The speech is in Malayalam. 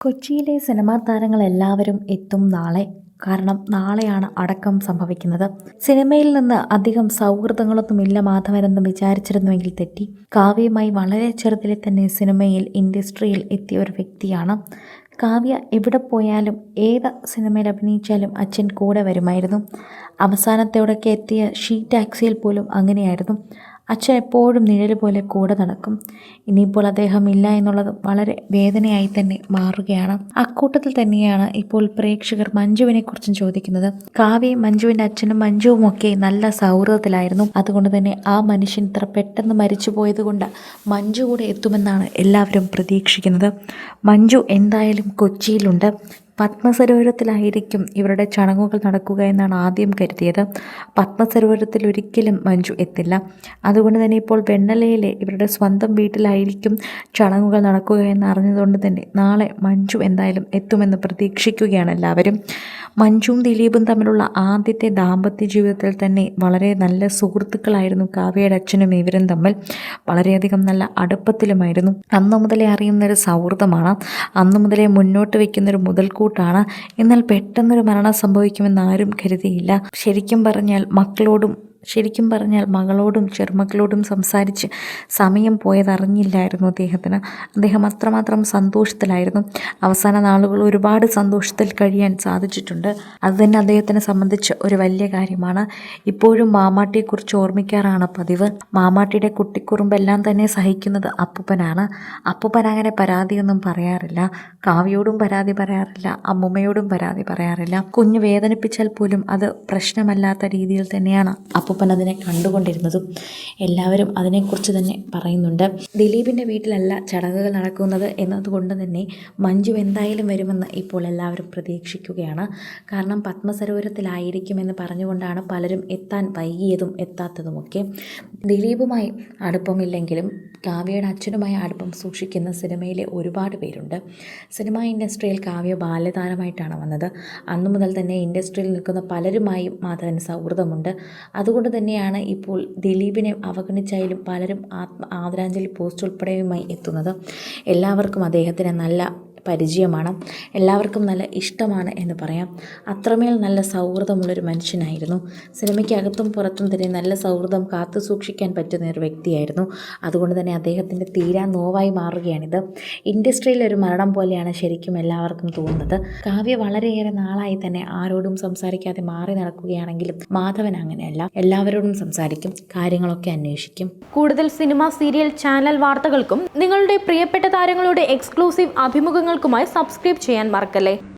കൊച്ചിയിലെ സിനിമാ താരങ്ങളെല്ലാവരും എത്തും നാളെ. കാരണം നാളെയാണ് അടക്കം സംഭവിക്കുന്നത്. സിനിമയിൽ നിന്ന് അധികം സൗഹൃദങ്ങളൊന്നുമില്ല മാധവനെന്ന് വിചാരിച്ചിരുന്നുവെങ്കിൽ തെറ്റി. കാവ്യമായി വളരെ ചെറുതിലെ തന്നെ സിനിമയിൽ ഇൻഡസ്ട്രിയിൽ എത്തിയ ഒരു വ്യക്തിയാണ്. കാവ്യ എവിടെ പോയാലും ഏത് സിനിമയിൽ അഭിനയിച്ചാലും അച്ഛൻ കൂടെ വരുമായിരുന്നു. അവസാനത്തോടൊക്കെ എത്തിയ ഷീ ടാക്സിയിൽ പോലും അങ്ങനെയായിരുന്നു. അച്ഛൻ എപ്പോഴും നിഴൽ പോലെ കൂടെ നടക്കും. ഇനിയിപ്പോൾ അദ്ദേഹം ഇല്ല എന്നുള്ളത് വളരെ വേദനയായി തന്നെ മാറുകയാണ്. അക്കൂട്ടത്തിൽ തന്നെയാണ് ഇപ്പോൾ പ്രേക്ഷകർ മഞ്ജുവിനെ കുറിച്ചും ചോദിക്കുന്നത്. കാവ്യയും മഞ്ജുവിന്റെ അച്ഛനും മഞ്ജുവും ഒക്കെ നല്ല സൗഹൃദത്തിലായിരുന്നു. അതുകൊണ്ട് തന്നെ ആ മനുഷ്യൻ ഇത്ര പെട്ടെന്ന് മരിച്ചു പോയതുകൊണ്ട് മഞ്ജു കൂടെ എത്തുമെന്നാണ് എല്ലാവരും പ്രതീക്ഷിക്കുന്നത്. മഞ്ജു എന്തായാലും കൊച്ചിയിലുണ്ട്. പത്മസരോവരത്തിലായിരിക്കും ഇവരുടെ ചടങ്ങുകൾ നടക്കുക എന്നാണ് ആദ്യം കരുതിയത്. പത്മസരോവരത്തിൽ ഒരിക്കലും മഞ്ജു എത്തില്ല. അതുകൊണ്ട് തന്നെ ഇപ്പോൾ വെണ്ണലയിലെ ഇവരുടെ സ്വന്തം വീട്ടിലായിരിക്കും ചടങ്ങുകൾ നടക്കുക എന്ന് അറിഞ്ഞതുകൊണ്ട് തന്നെ നാളെ മഞ്ജു എന്തായാലും എത്തുമെന്ന് പ്രതീക്ഷിക്കുകയാണ് എല്ലാവരും. മഞ്ജുവും ദിലീപും തമ്മിലുള്ള ആദ്യത്തെ ദാമ്പത്യ ജീവിതത്തിൽ തന്നെ വളരെ നല്ല സുഹൃത്തുക്കളായിരുന്നു കാവ്യയുടെ അച്ഛനും ഇവരും തമ്മിൽ. വളരെയധികം നല്ല അടുപ്പത്തിലുമായിരുന്നു. അന്നു മുതലേ അറിയുന്നൊരു സൗഹൃദമാണ്. അന്നു മുതലേ മുന്നോട്ട് വയ്ക്കുന്നൊരു മുതൽക്കൂട്ടാണ്. എന്നാൽ പെട്ടെന്നൊരു മരണം സംഭവിക്കുമെന്ന് ആരും കരുതിയില്ല. ശരിക്കും പറഞ്ഞാൽ മക്കളോടും ശരിക്കും പറഞ്ഞാൽ മകളോടും ചെറുമക്കളോടും സംസാരിച്ച് സമയം പോയതറിഞ്ഞില്ലായിരുന്നു അദ്ദേഹത്തിന്. അദ്ദേഹം അത്രമാത്രം സന്തോഷത്തിലായിരുന്നു. അവസാന നാളുകൾ ഒരുപാട് സന്തോഷത്തിൽ കഴിയാൻ സാധിച്ചിട്ടുണ്ട്. അത് തന്നെ അദ്ദേഹത്തിനെ സംബന്ധിച്ച് ഒരു വലിയ കാര്യമാണ്. ഇപ്പോഴും മാമാട്ടിയെക്കുറിച്ച് ഓർമ്മിക്കാറാണ് പതിവ്. മാമാട്ടിയുടെ കുട്ടിക്കുറുമ്പെല്ലാം തന്നെ സഹിക്കുന്നത് അപ്പൂപ്പനാണ്. അപ്പൂപ്പൻ അങ്ങനെ പരാതിയൊന്നും പറയാറില്ല. കാവ്യോടും പരാതി പറയാറില്ല. അമ്മുമ്മയോടും പരാതി പറയാറില്ല. കുഞ്ഞ് വേദനിപ്പിച്ചാൽ പോലും അത് പ്രശ്നമല്ലാത്ത രീതിയിൽ തന്നെയാണ് അപ്പൂപ്പൻ അതിനെ കണ്ടുകൊണ്ടിരുന്നതും എല്ലാവരും അതിനെക്കുറിച്ച് തന്നെ പറയുന്നുണ്ട്. ദിലീപിന്റെ വീട്ടിലല്ല ചടങ്ങുകൾ നടക്കുന്നത് എന്നതുകൊണ്ട് തന്നെ മഞ്ജു എന്തായാലും വരുമെന്ന് ഇപ്പോൾ എല്ലാവരും പ്രതീക്ഷിക്കുകയാണ്. കാരണം പത്മസരോവരത്തിലായിരിക്കുമെന്ന് പറഞ്ഞുകൊണ്ടാണ് പലരും എത്താൻ വൈകിയതും എത്താത്തതുമൊക്കെ. ദിലീപുമായി അടുപ്പമില്ലെങ്കിലും കാവ്യയുടെ അച്ഛനുമായി അടുപ്പം സൂക്ഷിക്കുന്ന സിനിമയിലെ ഒരുപാട് പേരുണ്ട്. സിനിമാ ഇൻഡസ്ട്രിയിൽ കാവ്യ ബാല്യതാരമായിട്ടാണ് വന്നത്. അന്നു മുതൽ തന്നെ ഇൻഡസ്ട്രിയിൽ നിൽക്കുന്ന പലരുമായും മാധവന് സൗഹൃദമുണ്ട്. അതുകൊണ്ട് തന്നെയാണ് ഇപ്പോൾ ദിലീപിനെ അവഗണിച്ചായാലും പലരും ആത്മ ആദരാഞ്ജലി പോസ്റ്റ് ഉൾപ്പെടെയുമായി എത്തുന്നത്. എല്ലാവർക്കും അദ്ദേഹത്തിന് നല്ല പരിചയമാണ്. എല്ലാവർക്കും നല്ല ഇഷ്ടമാണ് എന്ന് പറയാം. അത്രമേൽ നല്ല സൗഹൃദമുള്ളൊരു മനുഷ്യനായിരുന്നു. സിനിമയ്ക്കകത്തും പുറത്തും തന്നെ നല്ല സൗഹൃദം കാത്തു സൂക്ഷിക്കാൻ പറ്റുന്ന ഒരു വ്യക്തിയായിരുന്നു. അതുകൊണ്ട് തന്നെ അദ്ദേഹത്തിന്റെ തീരാ നോവായി മാറുകയാണിത്. ഇൻഡസ്ട്രിയിൽ ഒരു മരണം പോലെയാണ് ശരിക്കും എല്ലാവർക്കും തോന്നുന്നത്. കാവ്യ വളരെയേറെ നാളായി തന്നെ ആരോടും സംസാരിക്കാതെ മാറി നടക്കുകയാണെങ്കിലും മാധവൻ അങ്ങനെയല്ല. എല്ലാവരോടും സംസാരിക്കും കാര്യങ്ങളൊക്കെ അന്വേഷിക്കും. കൂടുതൽ സിനിമ സീരിയൽ ചാനൽ വാർത്തകൾക്കും നിങ്ങളുടെ പ്രിയപ്പെട്ട താരങ്ങളുടെ എക്സ്ക്ലൂസീവ് അഭിമുഖങ്ങൾക്കുമായി സബ്സ്ക്രൈബ് ചെയ്യാൻ മറക്കല്ലേ